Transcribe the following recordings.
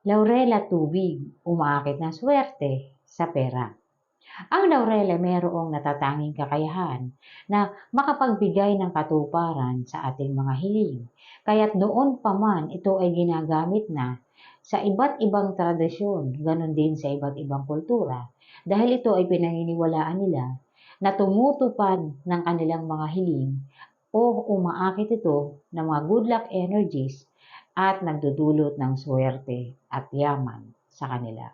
Laurel at tubig, umaakit ng swerte sa pera. Ang laurel ay mayroong natatanging kakayahan na makapagbigay ng katuparan sa ating mga hiling. Kaya't noon pa man ito ay ginagamit na sa iba't ibang tradisyon, ganon din sa iba't ibang kultura, dahil ito ay pinaniniwalaan nila na tumutupad ng kanilang mga hiling o umaakit ito ng mga good luck energies at nagdudulot ng swerte at yaman sa kanila.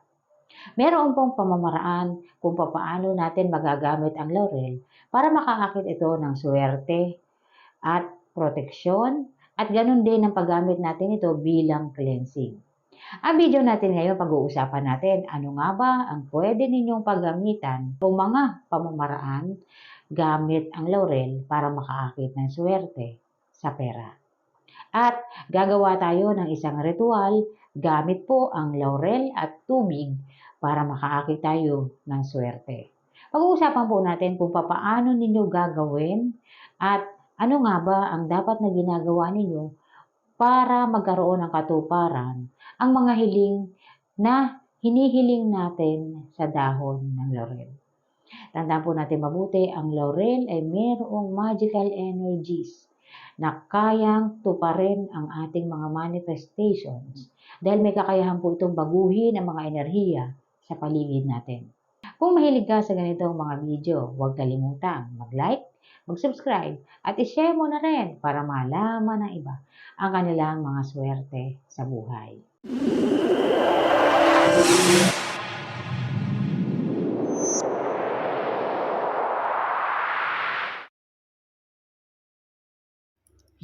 Meron pong pamamaraan kung paano natin magagamit ang laurel para makaakit ito ng swerte at proteksyon at ganun din ang paggamit natin ito bilang cleansing. Ang video natin ngayon, pag-uusapan natin ano nga ba ang pwede ninyong paggamitan o mga pamamaraan gamit ang laurel para makaakit ng swerte sa pera. At gagawa tayo ng isang ritual gamit po ang laurel at tubig para makaakit tayo ng swerte. Pag-uusapan po natin kung paano ninyo gagawin at ano nga ba ang dapat na ginagawa ninyo para magkaroon ng katuparan ang mga hiling na hinihiling natin sa dahon ng laurel. Tandaan po natin mabuti, ang laurel ay mayroong magical energies na kayang tuparin ang ating mga manifestations dahil may kakayahan po itong baguhin ang mga enerhiya sa paligid natin. Kung mahilig ka sa ganitong mga video, huwag kalimutang mag-like, mag-subscribe, at i-share mo na rin para malaman ng iba ang kanilang mga swerte sa buhay.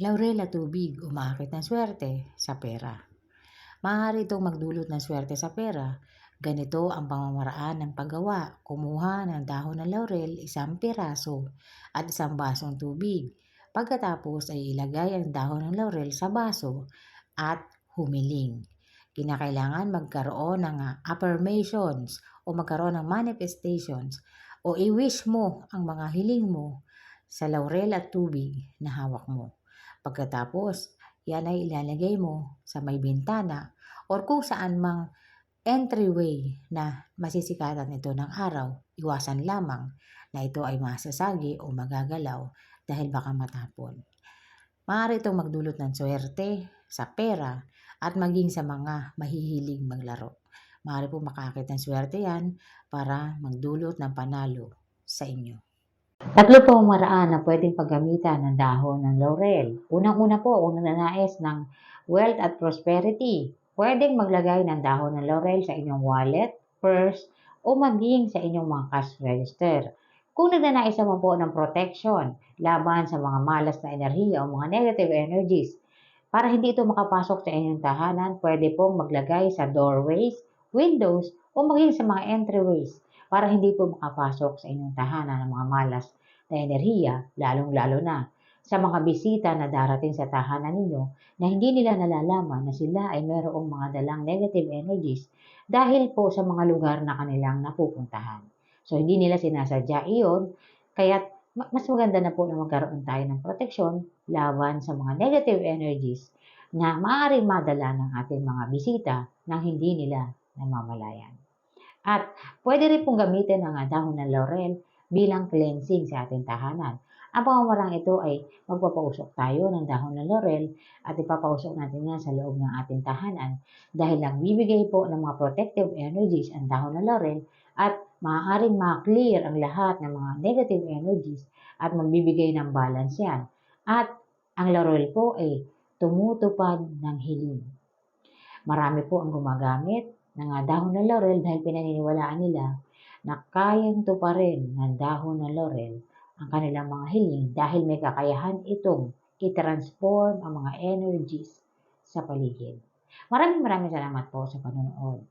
Laurel at tubig, umaakit ng swerte sa pera. Maaari itong magdulot ng swerte sa pera. Ganito ang pamamaraan ng paggawa. Kumuha ng dahon ng laurel, isang piraso at isang basong tubig. Pagkatapos ay ilagay ang dahon ng laurel sa baso at humiling. Kinakailangan magkaroon ng ah, affirmations o magkaroon ng manifestations o i-wish mo ang mga hiling mo sa laurel at tubig na hawak mo. Pagkatapos, yan ay ilalagay mo sa may bintana or kung saan mang entryway na masisikatan ito ng araw. Iwasan lamang na ito ay masasagi o magagalaw dahil baka matapon. Maaari itong magdulot ng swerte sa pera at maging sa mga mahihilig maglaro. Maaari po makakit ng swerte yan para magdulot ng panalo sa inyo. Tatlo po ang maraan na pwedeng paggamitan ng dahon ng laurel. Unang-una po, kung nananais ng wealth at prosperity, pwedeng maglagay ng dahon ng laurel sa inyong wallet, purse, o maging sa inyong mga cash register. Kung nagnanais naman po ng protection laban sa mga malas na enerhiya o mga negative energies, para hindi ito makapasok sa inyong tahanan, pwede pong maglagay sa doorways, windows, o maging sa mga entryways para hindi po makapasok sa inyong tahanan ng mga malas na enerhiya, lalong-lalo na sa mga bisita na darating sa tahanan ninyo na hindi nila nalalaman na sila ay mayroong mga dalang negative energies dahil po sa mga lugar na kanilang napupuntahan. So, hindi nila sinasadya iyon, kaya mas maganda na po na magkaroon tayo ng proteksyon laban sa mga negative energies na maaaring madala ng ating mga bisita nang hindi nila namamalayan. At pwede rin pong gamitin ang dahon ng laurel bilang cleansing sa ating tahanan. Ang pamamarang ito ay magpapausok tayo ng dahon ng laurel at ipapausok natin yan sa loob ng ating tahanan dahil nagbibigay po ng mga protective energies ang dahon ng laurel at maaaring ma-clear ang lahat ng mga negative energies at magbibigay ng balance yan. At ang laurel po ay tumutupad ng hiling. Marami po ang gumagamit ng dahon ng laurel dahil pinaniniwalaan nila na kayang tuparin ng dahon ng laurel ang kanilang mga hiling dahil may kakayahan itong i-transform ang mga energies sa paligid. Maraming maraming salamat po sa panonood.